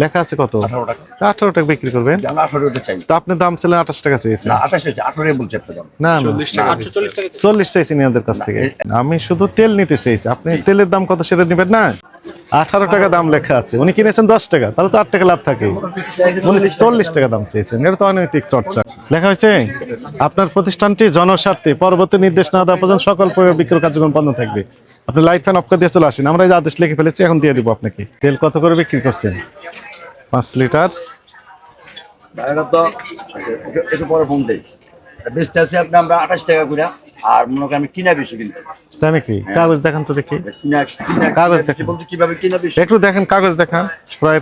লেখা আছে কত? আঠারো টাকা। বিক্রি করবেন। তো আপনি দাম ছিলেন আঠাশ টাকা চেয়েছেন না চল্লিশ চাইছি। ওদের কাছ থেকে। আমি শুধু তেল নিতে চাইছি। আপনি তেলের দাম কত সেটা দিবেন না? আঠারো টাকা দাম লেখা আছে। উনি কিনেছেন দশ টাকা। তাহলে তো আট টাকা লাভ থাকে। উনি চল্লিশ টাকা দাম চেয়েছেন এটা তো অনৈতিক চর্চা। লেখা হয়েছে? আপনার প্রতিষ্ঠানটি জনস্বার্থে পরবর্তী নির্দেশ না দেওয়া পর্যন্ত সকল বিক্রয় কার্যক্রম বন্ধ থাকবে। আপনি লাইট ফ্যান অফ করে দিয়ে চলে আসেন। আমরা এই যে আদেশ লিখে ফেলেছি এখন দিয়ে দিব আপনাকে। তেল কত করে বিক্রি করছেন? পাঁচ লিটার। একটু- একটু পরে ফোন দেই। বেচতে আছে আপনি আমরা আঠাশ টাকা করে আর মনে আমি কিনা বেশি কিন্তু তাই নাকি? কাগজ দেখান তো দেখি। কাগজ দেখেন। বলতে কীভাবে কিনা বেশি। একটু দেখেন কাগজ দেখান। ক্রয়ের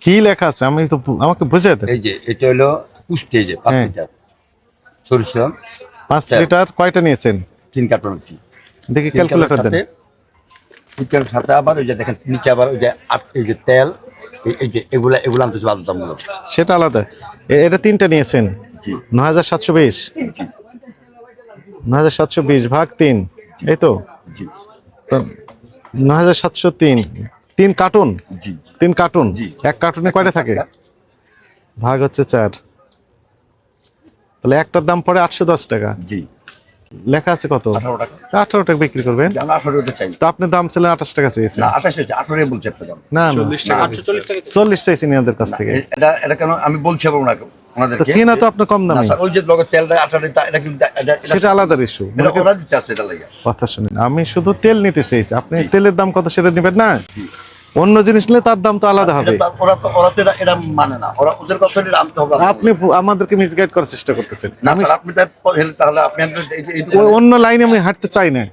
কি লেখা আছে? আমি তো আমাকে বুঝে দেন। এই যে এটা হলো পুষ্টি যে পাঁচ হ্যাঁ। লিটার। সরিষা। পাঁচ লিটার কয়টা নিয়েছেন? তিন কার্টন কি দেখি ক্যালকুলেটর দেন। চিকেন সাথে আবার ওই যে দেখেন নিচে আবার ওই যে আট- এই যে তেল এই- যে এগুলা এগুলো আনতেছে বাধ্যতামূলক সেটা আলাদা। এটা তিনটা নিয়েছেন। ন হাজার সাতশো বিশ। ন হাজার সাতশো বিশ ভাগ তিন। এই তো? ন হাজার সাতশো তিন। তিন কার্টুন? জি। তিন কার্টুন? জি। এক কার্টুনে কয়টা থাকে? ভাগ হচ্ছে চার। তাহলে একটার দাম পড়ে আটশো দশ টাকা। জি। লেখা আছে কত? আঠারো টাকা। আঠারো টাকা বিক্রি করবেন? আমরা আঠারো টাকা চাই। তো আপনি দাম ছিলেন আঠাশ টাকা চেয়েছেন না চল্লিশ চাইছি ওদের কাছ থেকে। এটা এটা কেন আমি বলছি ওনাকে তো আপনার কম দামে। ওই যে তেলটা এটা এটা- এটা- সেটা আলাদা ইস্যু কথা শুনেন আমি শুধু তেল নিতে চাইছি। আপনি তেলের দাম কত সেটা নেবেন না? অন্য জিনিস নিলে তার দাম তো আলাদা হবে। ওরা তো ওরা তো এটা- এটা মানে না। ওরা ওদের কথা এটা আনতে হবে। আপনি আমাদেরকে মিসগাইড করার চেষ্টা করতেছেন। আপনি তাহলে আপনি অন্য লাইনে আমি হাঁটতে চাই না।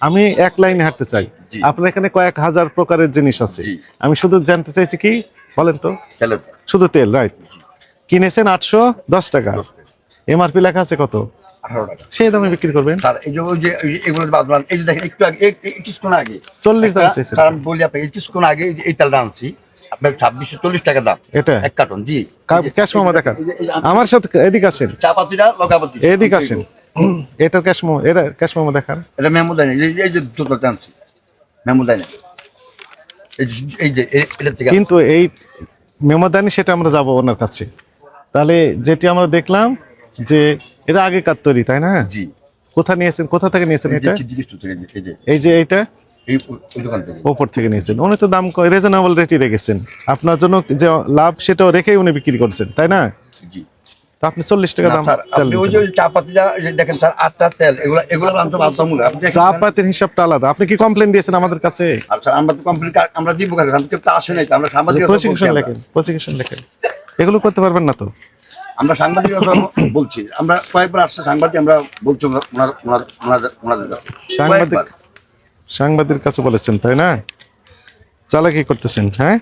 আমি এক লাইনে হাঁটতে চাই। আপনার এখানে কয়েক হাজার প্রকারের জিনিস আছে। আমি শুধু জানতে চাইছি কি? বলেন তো। শুধু তেল রাইট। কিনেছেন আটশো দশ টাকা। এমআরপি লেখা আছে কত? আঠারো টাকা সেই দামে বিক্রি করবেন স্যার এই যে ওই যে এগুলো বাদ বাদ- এই যে দেখেন একটু আগে কিছুক্ষণ আগে চল্লিশ স্যার আমি বলি আপনাকে এই কিছুক্ষণ আগে এই যে তেলটা আনছি আপনার ছাব্বিশশো চল্লিশ টাকা দাম এটা এক কার্টন জি ক্যাশ মামা আমার সাথে এদিকে আসেন লগাপাতি এদিকে আসেন এটা ক্যাশ মামা এটা ক্যাশ মামা দেখান এটা মেমো দেয় এই যে- দুটো আনছি মেমো দেয় না এই যে- এটার কিন্তু এই মেমোদানি সেটা আমরা যাব ওনার কাছে তাহলে যেটি আমরা দেখলাম যে এটা আগেকার তৈরি তাই না? জি। কোথা নিয়েছেন? কোথা থেকে নিয়েছেন এটা? এই যে এইটা? থেকে। ওপর থেকে নিয়েছেন। উনি তো দাম রিজনেবল রেটই রেখেছেন। আপনার জন্য যে লাভ সেটাও রেখেই উনি বিক্রি করছেন তাই না? জি। তো আপনি চল্লিশ টাকা দাম চা দেখেন স্যার আটটা তেল এগুলো এগুলো পাতির হিসাবটা আলাদা। আপনি কি কমপ্লেন দিয়েছেন আমাদের কাছে? আমরা তো কমপ্লিট আমরা দিব কারণ আমরা কেউ তো আসে নাই আমরা প্রসিকিউশন লেখেন প্রসিকিউশন লেখেন। এগুলো করতে পারবেন না তো? আমরা সাংবাদিক বলছি আমরা কয়েকবার আসছে সাংবাদিক আমরা বলছি। সাংবাদিক সাংবাদিক কাছে বলেছেন তাই না? চালাকি করতেছেন হ্যাঁ?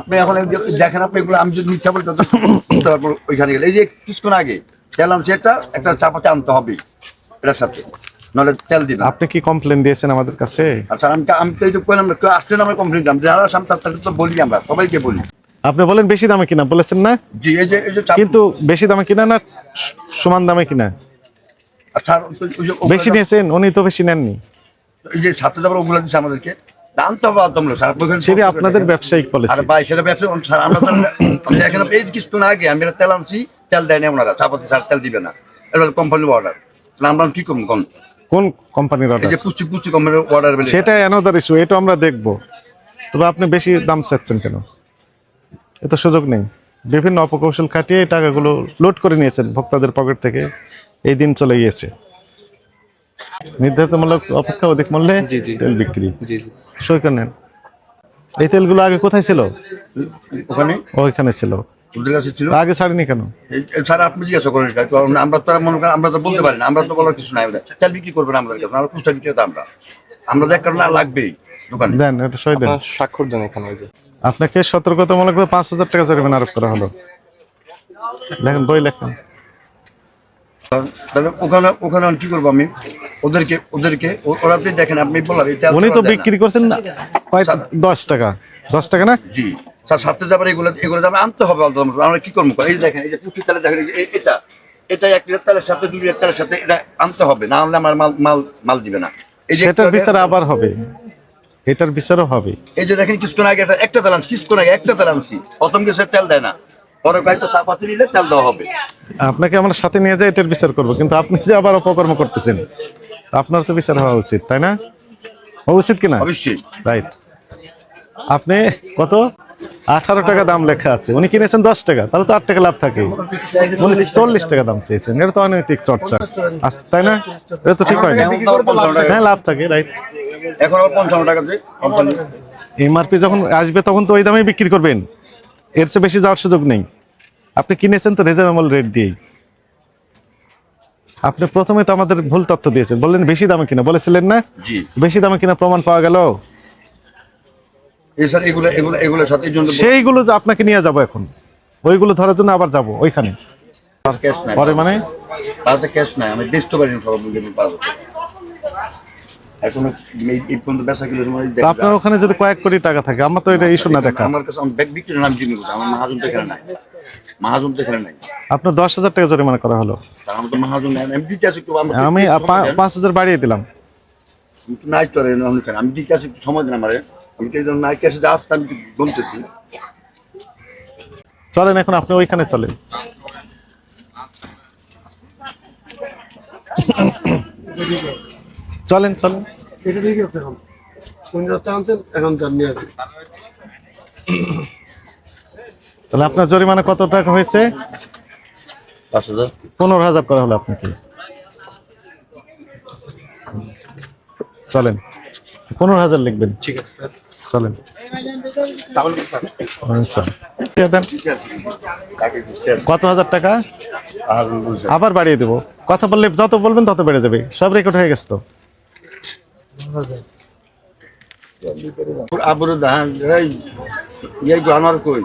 আপনি এখন দেখেন আপনি এগুলো আমি যদি মিথ্যা বলতে তারপর ওইখানে গেলে। এই যে কিছুক্ষণ আগে তেল আনছে একটা একটা চাপাতে আনতে হবে এটার সাথে। নাহলে তেল দিবে। না। আপনি কি কমপ্লেন দিয়েছেন আমাদের কাছে? স্যার আমি আমি তো এই যে আমরা কমপ্লেন দিলাম। যারা সামনে তাদের তো বলি আমরা সবাইকে বলি। আপনি বলেন বেশি দামে কিনা বলেছেন না? জি এই যে এই যে কিন্তু বেশি দামে কিনা না সমান দামে কিনা? বেশি নিয়েছেন উনি তো বেশি নেননি। এই যে ছাত্র যাবার ওগুলো দিচ্ছে আমাদেরকে। আনতে হবে বাধ্যতামূলক স্যার সেটা আপনাদের ব্যবসায়িক পলিসি আরে ভাই সেটা ব্যবসা স্যার আমরা এই আগে তেল আনছি তেল দেয় না ওনারা চাপাতি স্যার তেল দিবে না। এটা কোম্পানির অর্ডার আমরা কি করব কোন কোন কোম্পানির এই অর্ডার যে পুষ্টি পুষ্টি কোম্পানির অর্ডার সেটা অ্যানাদার ইস্যু এটা আমরা দেখব। তবে আপনি বেশি দাম চাচ্ছেন কেন? এত সুযোগ নেই। বিভিন্ন অপকৌশল খাটিয়ে টাকাগুলো লোড করে নিয়েছেন ভোক্তাদের পকেট থেকে। এই দিন চলে গিয়েছে। নির্ধারিতমূলক অপেক্ষা অধিক মূল্যে জি, জি। তেল বিক্রি। জি জি। সই করে নেন এই তেলগুলো আগে কোথায় ছিল? ওখানে? ওইখানে ছিল। আগে ছাড়িনি কেন? স্যার আপনি জিজ্ঞাসা করেন আমরা তো মনে করেন আমরা তো বলতে পারি না। আমরা তো বলার কিছু নাই। তেল বিক্রি করবেন আমাদের কাছে। আমরা খুচরা বিক্রেতা আমরা। আমরা দেখ কারণ লাগবেই দোকানে। দেন এটা সই দেন। স্বাক্ষর দেন এখানে ওই যে। আপনাকে সতর্কতামূলক করে পাঁচ হাজার টাকা জরিমানা আরোপ করা হলো। লেখেন বই লেখেন তাহলে ওখানে ওখানে কি করব আমি? ওদেরকে ওদেরকে দেখেন আপনি উনি তো। বিক্রি করছেন দশ টাকা? দশ টাকা না? জি। স্যার সাথে যাবার এগুলো এগুলো দামে আনতে হবে। আমরা কি করব? এই দেখেন এই যে তেলে দেখেন এটা। এটা এক লিটার তেলের সাথে দুই লিটার তেলের সাথে এটা আনতে হবে। না আনলে আমার মাল মাল মাল দিবে না। সেটার বিচার আবার হবে। এটার বিচারও হবে। এই যে দেখেন কিছুক্ষণ আগে একটা তেল আনছি কিছুক্ষণ আগে একটা তেল আনছি। প্রথম কিছু তেল দেয় না। পরে কয়েকটা চা পাতি নিলে তেল দেওয়া হবে। আপনাকে আমরা সাথে নিয়ে যাই এটার বিচার করব। কিন্তু আপনি যে আবার অপকর্ম করতেছেন আপনার তো বিচার হওয়া উচিত তাই না? হওয়া উচিত কিনা? অবশ্যই। রাইট আপনি কত? আঠারো টাকা দাম লেখা আছে। উনি কিনেছেন দশ টাকা তাহলে তো আট টাকা লাভ থাকে উনি চল্লিশ টাকা দাম চেয়েছেন। এটা তো অনৈতিক চর্চা। তাই না? এটা তো ঠিক হয় না। হ্যাঁ লাভ থাকে রাইট এখন আবার পঞ্চান্ন টাকা দিয়ে কোম্পানি এমআরপি যখন আসবে তখন তো ওই দামেই বিক্রি করবেন। এর চেয়ে বেশি যাওয়ার সুযোগ নেই। আপনি কিনেছেন তো রিজনেবল রেট দিয়েই। আপনি প্রথমে তো আমাদের ভুল তথ্য দিয়েছেন। বললেন বেশি দামে কিনা। বলেছিলেন না? বেশি দামে কিনা প্রমাণ পাওয়া গেল? সেইগুলো যে আপনাকে নিয়ে যাব এখন। ওইগুলো ধরার জন্য আবার যাব ওইখানে। পরে মানে? ক্যাশ নাই। আমি বেচতে পারিনি সব পারব। এখনও এই- পর্যন্ত বেচা কিলো সময় আপনার ওখানে যদি কয়েক কোটি টাকা থাকে আমার তো এটা ইস্যু না দেখা। আমার কাছে আমার ব্যাগ বিক্রি নাম জিমি আমার মাহাজন তো এখানে নাই। মাহাজন তো এখানে নাই। আপনার দশ হাজার টাকা জরিমানা করা হলো। আমার তো মাহাজন আমি দিতে আছি আমি। পাঁচ হাজার বাড়িয়ে দিলাম। নাই তো আমি দিতে আছি একটু সময় দেন আমারে। আমি তো এই জন্য নাই ক্যাশে আসতে আমি বলতেছি চলেন এখন আপনি ওইখানে চলেন। চলেন চলেন। এটা ঠিক আছে এখন। আনছেন এখন জানি আছে তাহলে আপনার জরিমানা কত টাকা হয়েছে? পনেরো হাজার করা হলো আপনাকে। চলেন পনেরো হাজার লিখবেন। ঠিক আছে স্যার। চলেন। আচ্ছা আছে। কত হাজার টাকা? আর আবার বাড়িয়ে দেবো। কথা বললে যত বলবেন তত বেড়ে যাবে। সব রেকর্ড হয়ে গেছে তো। আবুর ধান এই এই আনার কই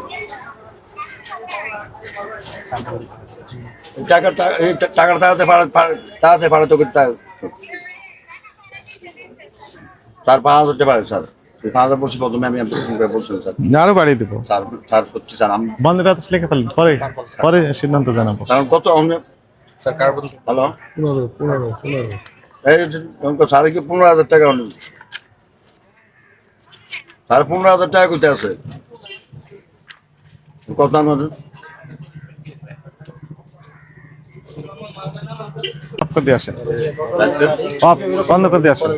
টাকা তাড়াতে পারা তাড়াতে পারে তোকে তা- স্যার পাঁচ হাজার টাকা পারে স্যার এই পাঁচ হাজার বলছি প্রথমে আমি আপনাকে ফোন করে বলছিলাম স্যার আরও দেবো স্যার স্যার সত্যি স্যার আমি বন্ধের আদেশ লিখে ফেলেন পরে পরে সিদ্ধান্ত জানাব। কারণ কত স্যার হ্যালো? পনেরো পনেরো। স্যার কি পনেরো হাজার টাকা অনেক স্যার পনেরো হাজার টাকা কোথায় আছে। কত আমাদের অফ করে দিয়ে আসেন অফ বন্ধ করে দিয়ে আসেন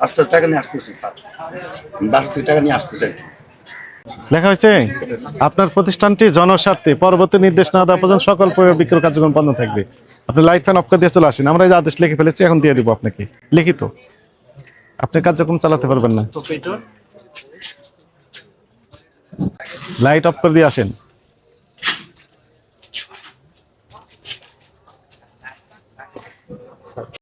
আস্তে টাকা নিয়ে আসতেছি বাস থেকে টাকা নিয়ে আসতেছে। লেখা হয়েছে আপনার প্রতিষ্ঠানটি জনস্বার্থে পরবর্তী নির্দেশ না দেওয়া পর্যন্ত সকল বিক্রয় কার্যক্রম বন্ধ থাকবে। আপনি লাইট ফ্যান অফ করে দিয়ে চলে আসেন। আমরা এই আদেশ লিখে ফেলেছি এখন দিয়ে দিব আপনাকে। লিখিত। আপনি কার্যক্রম চালাতে পারবেন না। লাইট অফ করে দিয়ে আসেন।